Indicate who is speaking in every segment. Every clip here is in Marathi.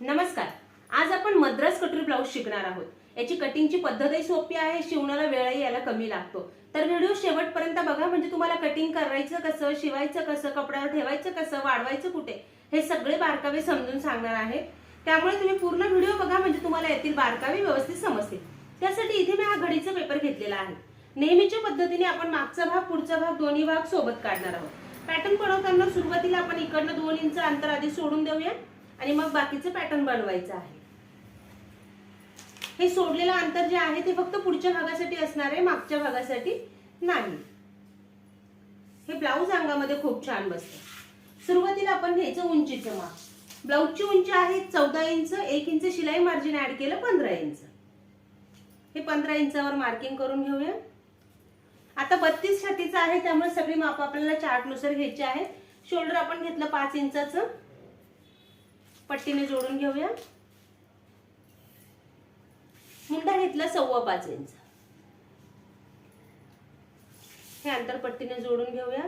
Speaker 1: नमस्कार. आज आपण मद्रास कटोरी ब्लाऊज शिकणार आहोत. याची कटिंगची पद्धतही सोपी आहे शिवणाला वेळही याला कमी लागतो. तर व्हिडिओ शेवटपर्यंत बघा म्हणजे तुम्हाला कटिंग करायचं कसं शिवायचं कसं कपड्यावर ठेवायचं कसं वाढवायचं कुठे हे सगळे बारकावे समजून सांगणार आहे. त्यामुळे तुम्ही पूर्ण व्हिडिओ बघा म्हणजे तुम्हाला यातील बारकावे व्यवस्थित समजतील. त्यासाठी इथे मी हा घडीचा पेपर घेतलेला आहे. नेहमीच्या पद्धतीने आपण मागचा भाग पुढचा भाग दोन्ही भाग सोबत काढणार आहोत. पॅटर्न बनवताना सुरुवातीला आपण इकडनं दोन इंच अंतर आधी सोडून देऊया आणि मग बाकीचं पॅटर्न बनवायचं आहे. हे सोडलेलं अंतर जे आहे ते फक्त पुढच्या भागासाठी असणार आहे मागच्या भागासाठी नाही. हे ब्लाऊज अंगामध्ये खूप छान बसतं. सुरुवातीला आपण घ्यायचं उंचीचं माप. ब्लाऊजची उंची आहे चौदा इंच एक इंच शिलाई मार्जिन ऍड केलं पंधरा इंच. हे पंधरा इंचावर मार्किंग करून घेऊया. आता बत्तीस छातीचा आहे त्यामुळे सगळी माप आपल्याला चार्टनुसार घ्यायची आहे. शोल्डर आपण घेतलं पाच इंचाचं. पट्टीने जोडून घेऊया. मुंडा घेतला सव्वा पाच इंच. हे अंतर पट्टीने जोडून घेऊया.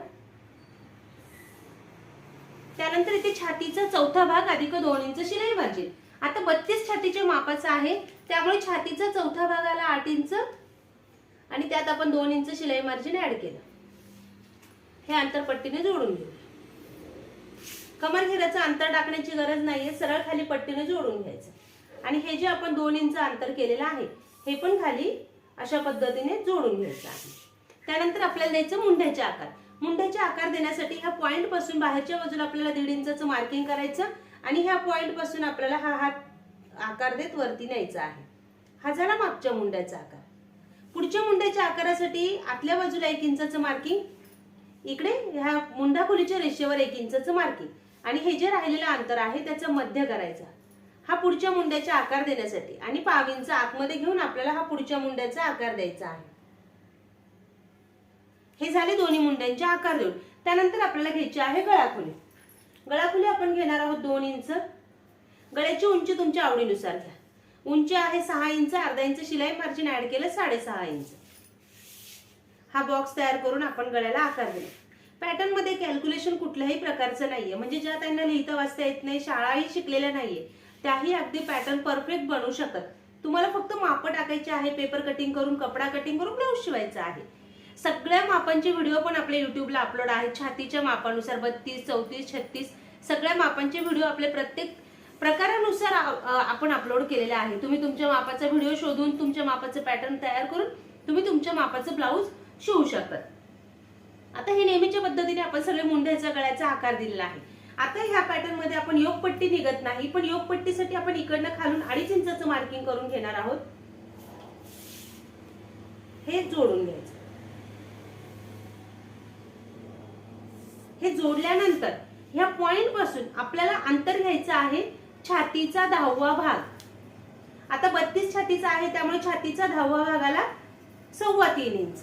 Speaker 1: त्यानंतर इथे छातीचा चौथा भाग अधिक दोन इंच शिलाई भाजी आता बत्तीस छातीच्या मापाचा आहे त्यामुळे छातीचा चौथा भाग आला आठ इंच आणि त्यात आपण दोन इंच शिलाई मार्जिन ऍड केलं. हे अंतर पट्टीने जोडून घेऊ. कमर घेऱ्याचं अंतर टाकण्याची गरज नाहीये सरळ खाली पट्टीने जोडून घ्यायचं. आणि हे जे आपण दोन इंच अंतर केलेलं आहे हे पण खाली अशा पद्धतीने जोडून घ्यायचं आहे. त्यानंतर आपल्याला द्यायचं मुंड्याचे आकार. मुंड्याचे आकार देण्यासाठी ह्या पॉइंटपासून बाहेरच्या बाजूला आपल्याला दीड इंचाचं मार्किंग करायचं आणि ह्या पॉइंटपासून आपल्याला हा हात आकार देत वरती न्यायचा आहे. हा झाला मागच्या मुंड्याचा आकार. पुढच्या मुंड्याच्या आकारासाठी आतल्या बाजूला एक इंचाचं मार्किंग इकडे ह्या मुंडा खोलीच्या रेषेवर एक इंचाचं मार्किंग आणि हे जे राहिलेलं अंतर आहे त्याचं मध्य करायचा. हा पुढच्या मुंड्याचा आकार देण्यासाठी. आणि पावींचा आतमध्ये घेऊन आपल्याला हा पुढच्या मुंड्याचा आकार द्यायचा आहे. हे झाले दोन्ही मुंड्यांचे आकार देऊन. त्यानंतर आपल्याला घ्यायची आहे गळाखुली. गळाखुली आपण घेणार आहोत दोन इंच. गळ्याची उंची तुमच्या आवडीनुसार घ्या. उंची आहे सहा इंच अर्धा इंच शिलाई मार्जिन ऍड केलं साडेसहा इंच. हा बॉक्स तयार करून आपण गळ्याला आकार दिला. पॅटर्नमध्ये कॅल्क्युलेशन कुठल्याही प्रकारचं नाहीये. म्हणजे ज्या त्यांना लिहिता वाचता येत नाही शाळाही शिकलेल्या नाहीये त्याही अगदी पॅटर्न परफेक्ट बनवू शकत. तुम्हाला फक्त माप टाकायचे आहे पेपर कटिंग करून कपडा कटिंग करून ब्लाऊज शिवायचा आहे. सगळ्या मापांचे व्हिडिओ पण आपल्या युट्यूबला अपलोड आहेत छातीच्या मापानुसार बत्तीस चौतीस छत्तीस सगळ्या मापांचे व्हिडिओ आपले प्रत्येक प्रकारानुसार आपण अपलोड केलेलं आहे. तुम्ही तुमच्या मापाचा व्हिडिओ शोधून तुमच्या मापाचं पॅटर्न तयार करून तुम्ही तुमच्या मापाचं ब्लाऊज शिवू शकतात आता हे नेहमीच्या पद्धतीने आपण सगळे मुंड्याच्या गळ्याचा आकार दिलेला आहे. आता ह्या पॅटर्नमध्ये आपण योगपट्टी निघत नाही पण योगपट्टीसाठी आपण इकडनं खालून अडीच इंचाचं मार्किंग करून घेणार आहोत. हे जोडून घ्यायचं. हे जोडल्यानंतर ह्या पॉइंटपासून आपल्याला अंतर घ्यायचं आहे छातीचा दहावा भाग. आता बत्तीस छातीचा आहे त्यामुळे छातीचा दहावा भागाला सव्वा तीन इंच.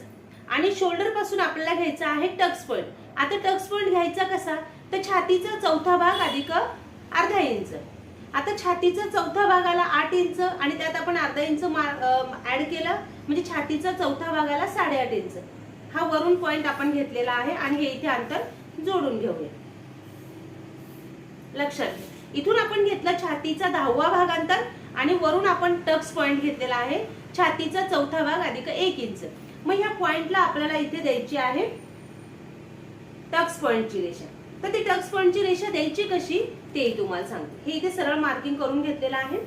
Speaker 1: आणि शोल्डरपासून आपल्याला घ्यायचा आहे टक्स पॉइंट आता टक्स पॉइंट घ्यायचा कसा? तर छातीचा चौथा भाग अधिक अर्धा इंच. आता छातीचा चौथा भागाला आठ इंच आणि त्यात आपण अर्धा इंच ऍड केलं म्हणजे छातीचा चौथा भागाला साडेआठ इंच. हा वरून पॉइंट आपण घेतलेला आहे आणि हे इथे अंतर जोडून घेऊया. लक्षात घ्या. इथून आपण घेतला छातीचा दहावा भाग अंतर आणि वरून आपण टक्स पॉइंट घेतलेला आहे. छातीचा चौथा भाग अधिक एक इंच मग ह्या पॉइंटला आपल्याला इथे द्यायची आहे टक्स पॉइंटची रेषा. तर ती टक्स पॉइंटची रेषा द्यायची कशी? ते तुम्हाला सांगते. हे इथे सरळ मार्किंग करून घेतलेलं आहे.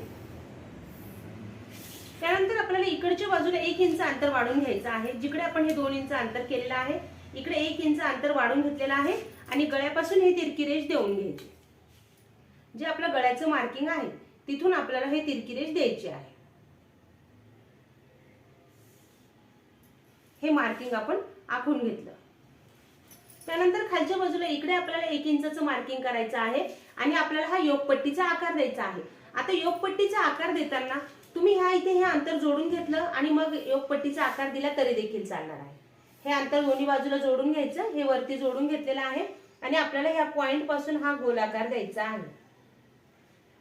Speaker 1: त्यानंतर आपल्याला इकडच्या बाजूला एक इंच अंतर वाढून घ्यायचं आहे. जिकडे आपण हे दोन इंच अंतर केलेलं आहे इकडे एक इंच अंतर वाढून घेतलेलं आहे आणि गळ्यापासून हे तिरकी रेष देऊन घ्यायची. जे आपलं गळ्याचं मार्किंग आहे तिथून आपल्याला हे तिरकिरेज द्यायचे द्यायची आहे. हे मार्किंग आपण आखून घेतलं. त्यानंतर खालच्या बाजूला इकडे आपल्याला एक इंचाचं मार्किंग करायचं आहे आणि आपल्याला हा योगपट्टीचा आकार द्यायचा आहे. आता योगपट्टीचा आकार देताना तुम्ही ह्या इथे हे अंतर जोडून घेतलं आणि मग योगपट्टीचा आकार दिला तरी देखील चालणार आहे. हे अंतर दोन्ही बाजूला जोडून घ्यायचं हे वरती जोडून घेतलेलं आहे आणि आपल्याला ह्या पॉइंटपासून हा गोलाकार द्यायचा आहे.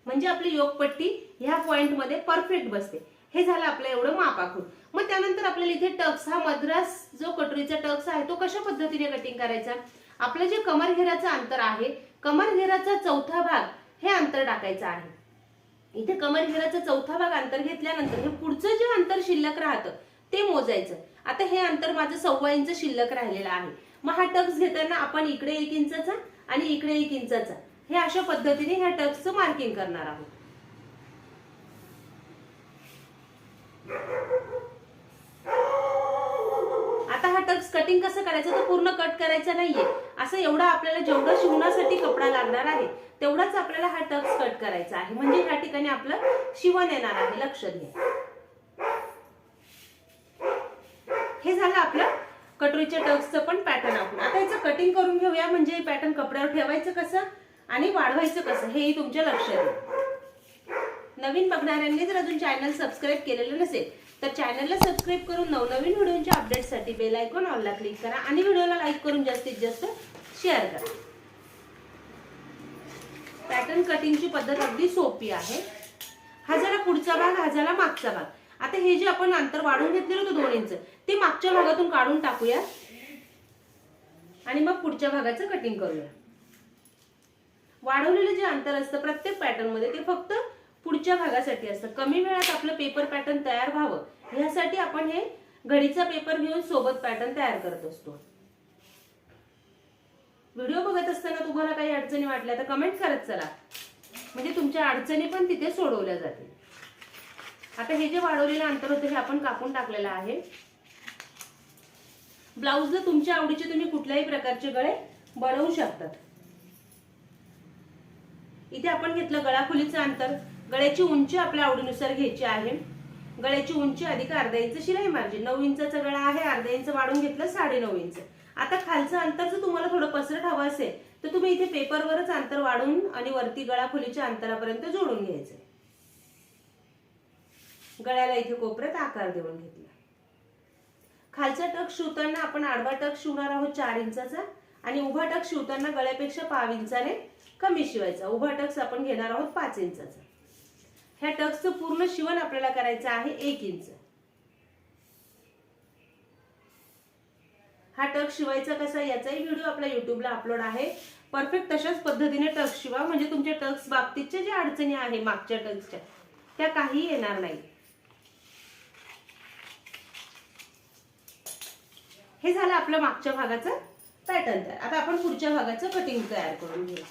Speaker 1: म्हणजे आपली योगपट्टी ह्या पॉईंटमध्ये परफेक्ट बसते. हे झालं आपलं एवढं माप आखून मग त्यानंतर आपल्याला इथे टक्स हा मद्रास जो कटोरीचा टक्स आहे तो कशा पद्धतीने कटिंग करायचा? आपलं जे कमर घेराचं अंतर आहे कमर घेराचा चौथा भाग हे अंतर टाकायचं आहे. इथे कमर घेराचा चौथा भाग अंतर घेतल्यानंतर हे पुढचं जे अंतर शिल्लक राहतं ते मोजायचं. आता हे अंतर माझं सव्वा इंच शिल्लक राहिलेलं आहे. मग हा टक्स घेताना आपण इकडे एक इंचाचा आणि इकडे एक इंचाचा. हे अशा पद्धतीने ह्या टक्सचं मार्किंग करणार आहोत. आता हा टक्स कटिंग कसं करायचं? तर पूर्ण कट करायचा नाहीये. असं एवढा आपल्याला जेवढं शिवण्यासाठी कपडा लागणार आहे. तेवढाच आपल्याला हा टक्स कट करायचा आहे. म्हणजे ह्या ठिकाणी आपलं शिवण येणार आहे. लक्ष द्या हे झालं आपलं कटोरीच्या टक्सचं पण पॅटर्न आपण. आता याचं कटिंग करून घेऊया. म्हणजे पॅटर्न कपड्यावर ठेवायचं कसं? आणि वाढवायचं कसं हेही तुमच्या लक्षात येईल नवीन बघणाऱ्यांनी जर अजून चॅनल सबस्क्राईब केलेलं नसेल तर चॅनलला सबस्क्राईब करून नवनवीन व्हिडिओच्या अपडेटसाठी बेल आयकॉन ऑलला क्लिक करा आणि व्हिडिओला लाईक करून जास्तीत जास्त शेअर करा. पॅटर्न कटिंगची पद्धत अगदी सोपी आहे. हा झाला पुढचा भाग हा झाला मागचा भाग. आता हे जे आपण अंतर वाढून घेतलेलं होतं दोन इंच ते मागच्या भागातून काढून टाकूया. आणि मग पुढच्या भागाचं कटिंग करूया. वाढवलेलं जे अंतर असतं प्रत्येक पॅटर्नमध्ये ते फक्त पुढच्या भागासाठी असतं. कमी वेळात आपलं पेपर पॅटर्न तयार व्हावं यासाठी आपण हे घडीचा पेपर घेऊन सोबत पॅटर्न तयार करत असतो. व्हिडिओ बघत असताना तुम्हाला काही अडचणी वाटल्या तर कमेंट करत चला. म्हणजे तुमच्या अडचणी पण तिथे सोडवल्या जातील. आता हे जे वाढवलेलं अंतर होतं हे आपण कापून टाकलेलं आहे. ब्लाऊजला तुमच्या आवडीचे तुम्ही कुठल्याही प्रकारचे गळे बनवू शकतात. इथे आपण घेतलं गळाखोलीचं अंतर. गळ्याची उंची आपल्या आवडीनुसार घ्यायची आहे. गळ्याची उंची अधिक अर्धा इंच शिलाई मार्जिन. नऊ इंचाचा गळा आहे अर्धा इंच वाढून घेतलं साडे नऊ इंच. आता खालचं अंतर जर तुम्हाला थोडं पसरट हवं असेल तर तुम्ही इथे पेपरवरच अंतर वाढून आणि वरती गळाखोलीच्या अंतरापर्यंत जोडून घ्यायचं. गळ्याला इथे कोपऱ्यात आकार देऊन घेतला. खालचा टक शिवताना आपण आडवा टक शिवणार आहोत चार इंचाचा आणि उभा टक शिवताना गळ्यापेक्षा पाव इंचाने कमी शिवायचा. उभा टक्स आपण घेणार आहोत पाच इंचाचा. ह्या टक्सचं पूर्ण शिवण आपल्याला करायचं आहे एक इंच. हा टक शिवायचा कसा याचाही व्हिडिओ आपल्या युट्यूबला अपलोड आहे. परफेक्ट तशाच पद्धतीने टक्स शिवा. म्हणजे तुमच्या टक्स बाबतीतच्या ज्या अडचणी आहे मागच्या टक्सच्या त्या काही येणार नाही. हे झालं आपलं मागच्या भागाचं पॅटर्न तयार. आता आपण पुढच्या भागाचं कटिंग तयार करून घेऊ.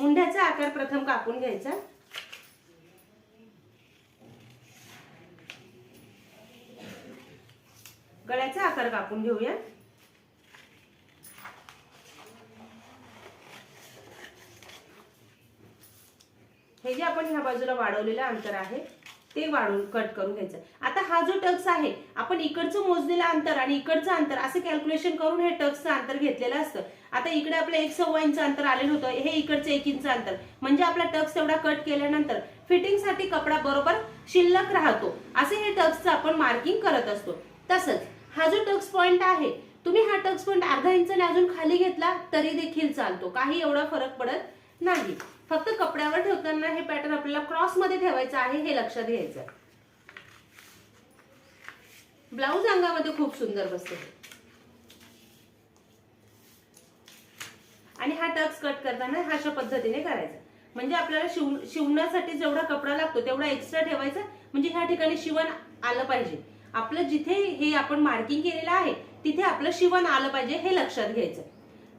Speaker 1: मुंड्याचा आकार प्रथम कापून घ्यायचा. गळ्याचा आकार कापून घेऊया. हे जे आपण ह्या बाजूला वाढवलेलं अंतर आहे ते वाढून कट करून घ्यायचं. आता हा जो टक्स आहे आपण इकडचं मोजलेलं अंतर आणि इकडचं अंतर असं कॅल्क्युलेशन करून हे टक्सचं अंतर घेतलेलं असतं. आता इकडे आपलं एक सव्वा इंच अंतर आलेलं होतं हे इकडचं एक इंच अंतर. म्हणजे आपला टक्स एवढा कट केल्यानंतर फिटिंगसाठी कपडा बरोबर शिल्लक राहतो. असे हे टक्सचं आपण मार्किंग करत असतो. तसंच हा जो टक्स पॉईंट आहे तुम्ही हा टक्स पॉईंट अर्धा इंचाने अजून खाली घेतला तरी देखील चालतो. काही एवढा फरक पडत नाही. फक्त कपड्यावर ठेवताना हे पॅटर्न आपल्याला क्रॉसमध्ये ठेवायचं आहे हे लक्षात घ्यायचं ब्लाऊज अंगामध्ये खूप सुंदर बसते आणि हा टक्स कट करताना हा अशा पद्धतीने करायचा. म्हणजे आपल्याला शिव शिवण्यासाठी जेवढा कपडा लागतो तेवढा एक्स्ट्रा ठेवायचा. म्हणजे ह्या ठिकाणी शिवण आलं पाहिजे. आपलं जिथे हे आपण मार्किंग केलेलं आहे तिथे आपलं शिवण आलं पाहिजे हे लक्षात घ्यायचं.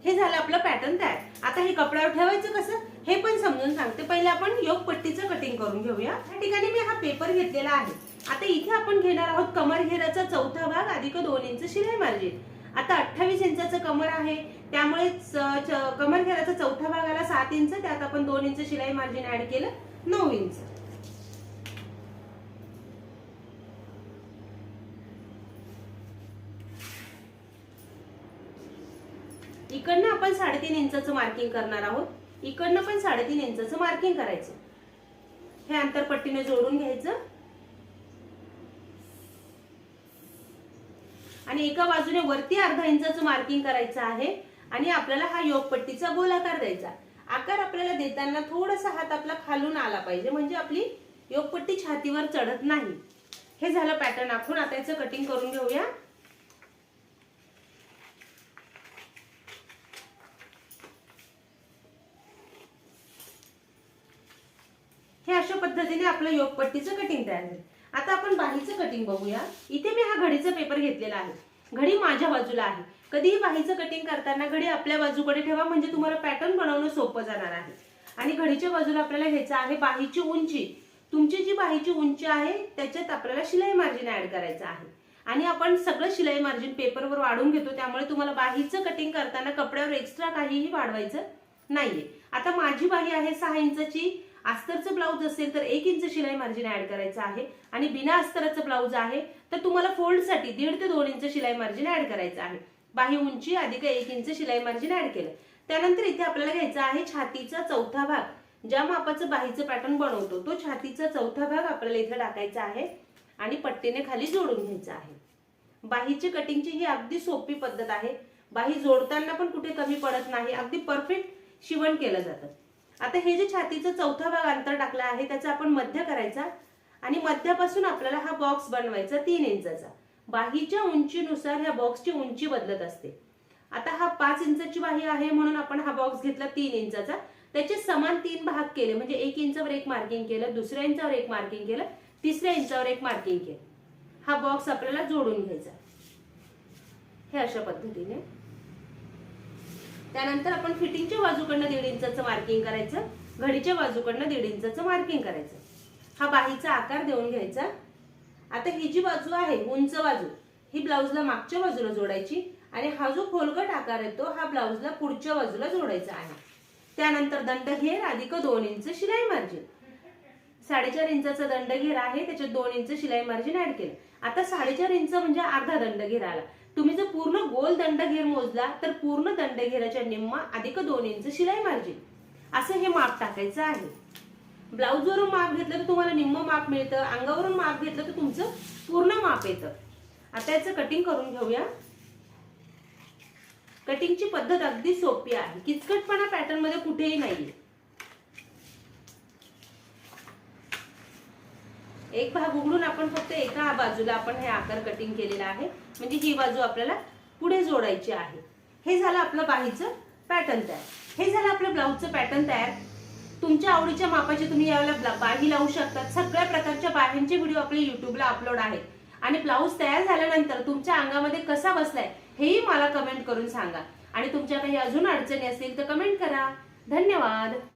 Speaker 1: हे झालं आपलं पॅटर्न तयार. आता हे कपड्यावर ठेवायचं कसं? हे पण समजून सांगते. पहिले आपण योग पट्टीचं कटिंग करून घेऊया. या ठिकाणी मी हा पेपर घेतलेला आहे. आता इथे आपण घेणार आहोत कमर घेराचा चौथा भाग अधिक दोन इंच शिलाई मार्जिन आता अठ्ठावीस इंचाचं कमर आहे. त्यामुळे कमर घेराचा चौथा भाग आला सात इंच. त्यात आपण दोन इंच शिलाई मार्जिन ऍड केलं नऊ इंच. इकडनं आपण साडेतीन इंचाचं मार्किंग करणार आहोत. इकडनं पण साडेतीन इंचाचं मार्किंग करायचं. हे अंतर पट्टीने जोडून घ्यायचं. आणि एका बाजूने वरती अर्धा इंचाचं मार्किंग करायचं आहे. आणि आपल्याला हा योगपट्टीचा गोलाकार द्यायचा. आकार आपल्याला देताना थोडासा हात आपला खालून आला पाहिजे. म्हणजे आपली योगपट्टी छातीवर चढत नाही. हे झालं पॅटर्न आखून आता याचं कटिंग करून घेऊया हे अशा पद्धतीने आपलं योगपट्टीचं कटिंग तयार झालं आता आपण बाहीचं कटिंग बघूया. इथे मी हा घडीचा पेपर घेतलेला आहे. घडी माझ्या बाजूला आहे. कधीही बाहीचं कटिंग करताना घडी आपल्या बाजूकडे ठेवा म्हणजे तुम्हाला पॅटर्न बनवणं सोपं जाणार आहे. आणि घडीच्या बाजूला आपल्याला घ्यायचं आहे बाहीची उंची. तुमची जी बाहीची उंची आहे त्याच्यात आपल्याला शिलाई मार्जिन ऍड करायचं आहे. आणि आपण सगळं शिलाई मार्जिन पेपरवर वाढून घेतो त्यामुळे तुम्हाला बाहीचं कटिंग करताना कपड्यावर एक्स्ट्रा काहीही वाढवायचं नाहीये. आता माझी बाही आहे सहा इंचाची. अस्तरचं ब्लाऊज असेल तर एक इंच शिलाई मार्जिन ऍड करायचं आहे. आणि बिना अस्तराचं ब्लाऊज आहे तर तुम्हाला फोल्डसाठी दीड ते दोन इंच शिलाई मार्जिन ऍड करायचं आहे. बाही उंची अधिक एक इंच शिलाई मार्जिन ऍड केलं. त्यानंतर इथे आपल्याला घ्यायचा आहे छातीचा चौथा भाग. ज्या मापाचं बाहीचं पॅटर्न बनवतो तो छातीचा चौथा भाग आपल्याला इथे टाकायचा आहे आणि पट्टीने खाली जोडून घ्यायचा आहे. बाहीची कटिंगची ही अगदी सोपी पद्धत आहे. बाही जोडताना पण कुठे कमी पडत नाही अगदी परफेक्ट शिवण केलं जातं. आता हे जे छातीचं चौथा भाग अंतर टाकलं आहे त्याचा आपण मध्य करायचा आणि मध्यापासून आपल्याला हा बॉक्स बनवायचा तीन इंचाचा. बाहीच्या उंचीनुसार ह्या बॉक्सची उंची बदलत असते. आता हा पाच इंचाची बाही आहे म्हणून आपण हा बॉक्स घेतला तीन इंचाचा. त्याचे समान तीन भाग केले म्हणजे एक इंचावर एक मार्किंग केलं दुसऱ्या इंचावर एक मार्किंग केलं तिसऱ्या इंचावर एक मार्किंग केलं. हा बॉक्स आपल्याला जोडून घ्यायचा. हे अशा पद्धतीने. त्यानंतर आपण फिटिंगच्या बाजूकडनं दीड इंचाचं मार्किंग करायचं घडीच्या बाजूकडनं दीड इंचाचं मार्किंग करायचं. हा बाहीचा आकार देऊन घ्यायचा. आता ही जी बाजू आहे उंच बाजू ही ब्लाऊजला मागच्या बाजूला जोडायची आणि हा जो खोलगट आकार येतो हा ब्लाऊजला पुढच्या बाजूला जोडायचा आहे. त्यानंतर दंडघेर अधिक दोन इंच शिलाई मार्जिन साडेचार इंचाचा दंडघेर आहे त्याच्यात दोन इंच शिलाई मार्जिन ऍड केलं. आता साडेचार इंच म्हणजे अर्धा दंडघेर आला. तुम्ही जर पूर्ण गोल दंडघेर मोजला तर पूर्ण दंडघेराच्या निम्मा अधिक दोन इंच शिलाई मार्जिन. असं हे माप टाकायचं आहे. ब्लाऊजवरून माप घेतलं तर तुम्हाला निम्म माप मिळतं अंगावरून माप घेतलं तर तुमचं पूर्ण माप येतं. आता याचं कटिंग करून घेऊया. कटिंगची पद्धत अगदी सोपी आहे. किचकटपणा पॅटर्नमध्ये कुठेही कुठेही नाहीये. एक भाग उघडून आपण फक्त एका बाजूला आपण हे आकार कटिंग केलेला आहे. म्हणजे ही बाजू आपल्याला पुढे जोडायची आहे. हे झालं आपलं बाहीचं पॅटर्न तयार. हे झालं आपलं ब्लाऊजचं पॅटर्न तयार. तुमच्या आवडीच्या मापाचे तुम्ही यावेळेला बाही लावू शकतात. सगळ्या प्रकारच्या बाह्यांचे व्हिडिओ आपले युट्यूबला अपलोड आहेत. आणि ब्लाऊज तयार झाल्यानंतर तुमच्या अंगामध्ये कसा बसलाय हेही मला कमेंट करून सांगा. आणि तुमच्या काही अजून अडचणी असतील तर कमेंट करा. धन्यवाद.